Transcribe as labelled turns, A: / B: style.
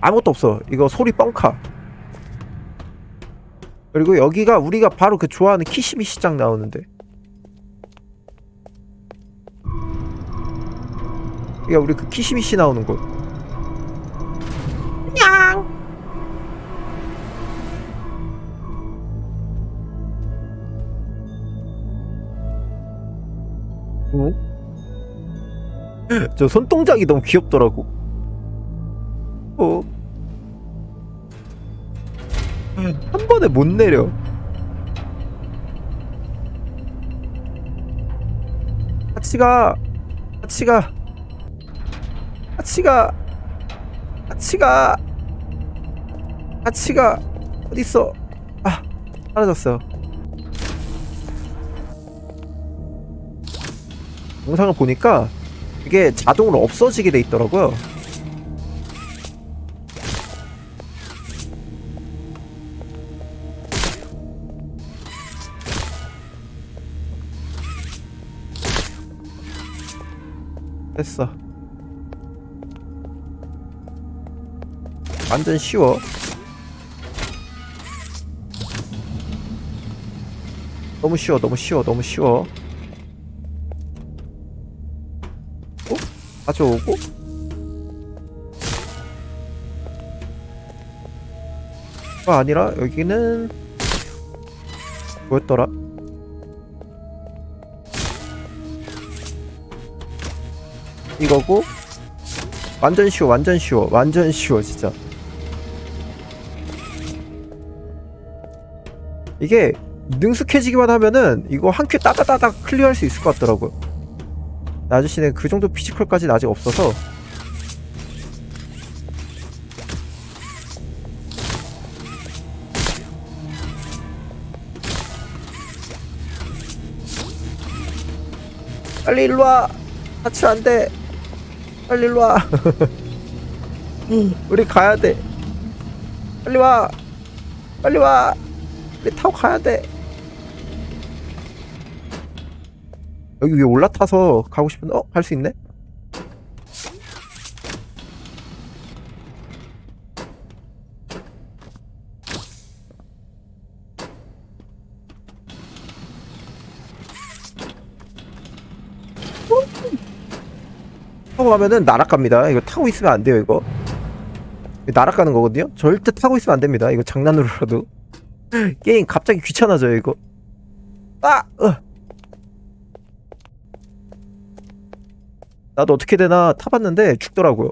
A: 아무것도 없어. 이거 소리 뻥카. 그리고 여기가 우리가 바로 그 좋아하는 키시미 시장 나오는데. 여기가 우리 그 키시미 씨 나오는 곳. 냥! 어? 저 손동작이 너무 귀엽더라고. 어. 한 번에 못 내려. 같이 가. 같이 가. 같이 가. 같이 가. 같이 가. 어딨어? 아, 사라졌어. 영상을 보니까 이게 자동으로 없어지게 돼 있더라고요. 됐어. 완전 쉬워. 너무 쉬워, 너무 쉬워, 너무 쉬워. 어? 가져오고 그 아니라 여기는 뭐였더라? 이거고 완전 쉬워 완전 쉬워 완전 쉬워 진짜. 이게 능숙해지기만 하면은 이거 한 큐 따다다닥 클리어할 수 있을 것 같더라고요. 아저씨는 그 정도 피지컬까지는 아직 없어서. 빨리 일로와! 같이 안돼 빨리 일로 와. 우리 가야 돼. 빨리 와. 빨리 와. 우리 타고 가야 돼. 여기 위에 올라타서 가고 싶은데? 어? 갈 수 있네? 타고 가면은 날아갑니다 이거 타고 있으면 안 돼요 이거 날아가는 거거든요 절대 타고 있으면 안 됩니다 이거 장난으로라도 게임 갑자기 귀찮아져요 이거 아! 어. 나도 어떻게 되나 타봤는데 죽더라고요.